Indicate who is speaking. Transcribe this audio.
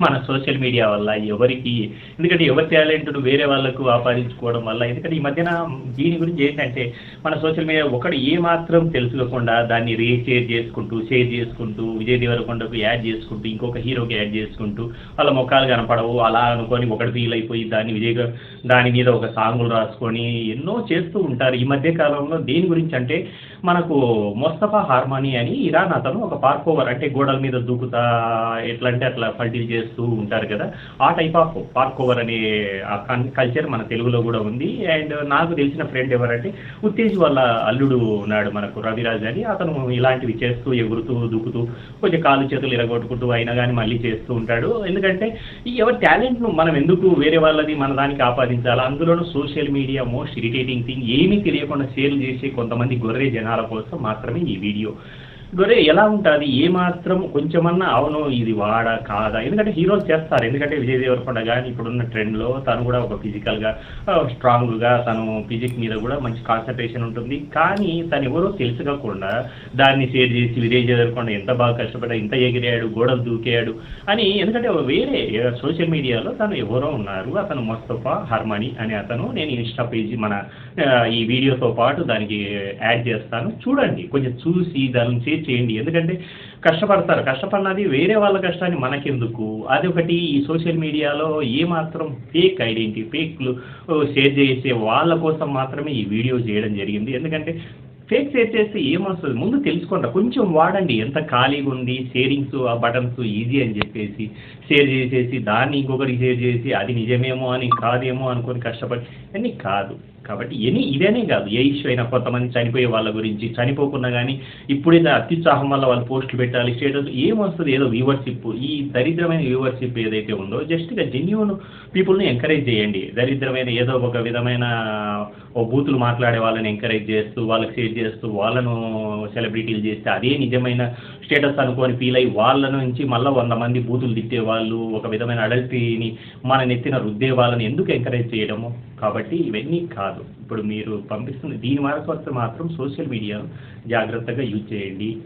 Speaker 1: మన social media వల్ల ఎవరికి ఎందుకంటే ఎవరి టాలెంట్ను వేరే వాళ్ళకు ఆపాదించుకోవడం వల్ల ఎందుకంటే ఈ మధ్యన దీని గురించి ఏంటంటే మన సోషల్ మీడియా ఒకడు ఏమాత్రం తెలుసుకోకుండా దాన్ని రీషేర్ చేసుకుంటూ షేర్ చేసుకుంటూ విజయ్ దేవరకొండకు యాడ్ చేసుకుంటూ ఇంకొక హీరోకి యాడ్ చేసుకుంటూ వాళ్ళ ముఖాలు కనపడవు అలా అనుకొని ఒకటి ఫీల్ అయిపోయి దాన్ని విజయ్ దాని మీద ఒక సాంగులు రాసుకొని ఎన్నో చేస్తూ ఉంటారు. ఈ మధ్య కాలంలో దేని గురించి అంటే మనకు మొస్తఫా హార్మానీ అని ఇరాన్ అతను ఒక పార్క్ ఓవర్ అంటే గోడల మీద దూకుతా ఎట్లా అంటే అట్లా పల్టీలు చేస్తూ ఉంటారు కదా. ఆ టైప్ ఆఫ్ పార్క్ ఓవర్ అనే కల్చర్ మన తెలుగులో కూడా ఉంది. అండ్ నాకు తెలిసిన ఫ్రెండ్ ఎవరంటే ఉత్తేజ్ వాళ్ళ అల్లుడు ఉన్నాడు మనకు రవిరాజ్ అని. అతను ఇలాంటివి చేస్తూ ఎగురుతూ దూకుతూ కొంచెం కాలు చేతులు ఇరగొట్టుకుంటూ అయినా కానీ మళ్ళీ చేస్తూ ఉంటాడు. ఎందుకంటే ఈ ఎవరి టాలెంట్ను మనం ఎందుకు వేరే వాళ్ళది మన దానికి ఆపాదించాలి? అందులోనూ social media most irritating thing ఏమీ తెలియకుండా షేర్ చేసే కొంతమంది గొర్రె జనాల కోసం మాత్రమే ఈ వీడియో గొరే ఎలా ఉంటుంది? ఏ మాత్రం కొంచెమన్నా అవును ఇది వాడా కాదా? ఎందుకంటే హీరోస్ చేస్తారు. ఎందుకంటే విజయ్ దేవరకొండ కానీ ఇప్పుడున్న ట్రెండ్లో తను కూడా ఒక ఫిజికల్గా స్ట్రాంగ్గా తను ఫిజిక్ మీద కూడా మంచి కాన్సన్ట్రేషన్ ఉంటుంది. కానీ తను ఎవరో తెలుసుకోకుండా దాన్ని షేర్ చేసి విజయ్ దేవరకొండ ఎంత బాగా కష్టపడ్డా ఇంత ఎగిరాడు గోడలు దూకాడు అని ఎందుకంటే వేరే సోషల్ మీడియాలో తను ఎవరో ఉన్నారు. అతను మస్తఫా హర్మని అని అతను. నేను ఇన్స్టా పేజీ మన ఈ వీడియోతో పాటు దానికి యాడ్ చేస్తాను. చూడండి కొంచెం చూసి దాని షేర్ చేయండి. ఎందుకంటే కష్టపడతారు. కష్టపడినది వేరే వాళ్ళ కష్టాన్ని మనకెందుకు? అది ఒకటి. ఈ సోషల్ మీడియాలో ఏ మాత్రం ఫేక్ ఐడెంటిటీ ఫేక్లు షేర్ చేసే వాళ్ళ కోసం మాత్రమే ఈ వీడియో చేయడం జరిగింది. ఎందుకంటే ఫేక్ చేసేసి ఏమొస్తుంది? ముందు తెలుసుకోండి కొంచెం వాడండి. ఎంత ఖాళీగా ఉంది? షేరింగ్స్ ఆ బటన్స్ ఈజీ అని చెప్పేసి షేర్ చేసేసి దాన్ని ఇంకొకరికి షేర్ చేసి అది నిజమేమో అని కాదేమో అనుకొని కష్టపడి అన్నీ కాదు. కాబట్టి ఎనీ ఇదేనే కాదు. ఏ ఇష్యూ అయినా కొంతమంది చనిపోయే వాళ్ళ గురించి చనిపోకున్నా కానీ ఇప్పుడైతే అత్యుత్సాహం వల్ల వాళ్ళు పోస్టులు పెట్టాలి స్టేటస్ ఏమొస్తుంది? ఏదో వ్యూవర్షిప్ ఈ దరిద్రమైన వ్యూవర్షిప్ ఏదైతే ఉందో జస్ట్గా జెన్యున్ పీపుల్ని ఎంకరేజ్ చేయండి. దరిద్రమైన ఏదో ఒక విధమైన ఓ బూతులు మాట్లాడే వాళ్ళని ఎంకరేజ్ చేస్తూ వాళ్ళకి షేర్ చేస్తూ వాళ్ళను సెలబ్రిటీలు చేస్తే అదే నిజమైన స్టేటస్ అనుకొని ఫీల్ అయ్యి వాళ్ళ నుంచి మళ్ళీ వంద మంది బూతులు తిట్టే వాళ్ళు ఒక విధమైన అడల్టీని మన నెత్తిన రుద్దే వాళ్ళని ఎందుకు ఎంకరేజ్ చేయడము? కాబట్టి ఇవన్నీ కాదు. ఇప్పుడు మీరు పంపిస్తుంది దీని వరకు మాత్రం సోషల్ మీడియా జాగ్రత్తగా యూజ్ చేయండి.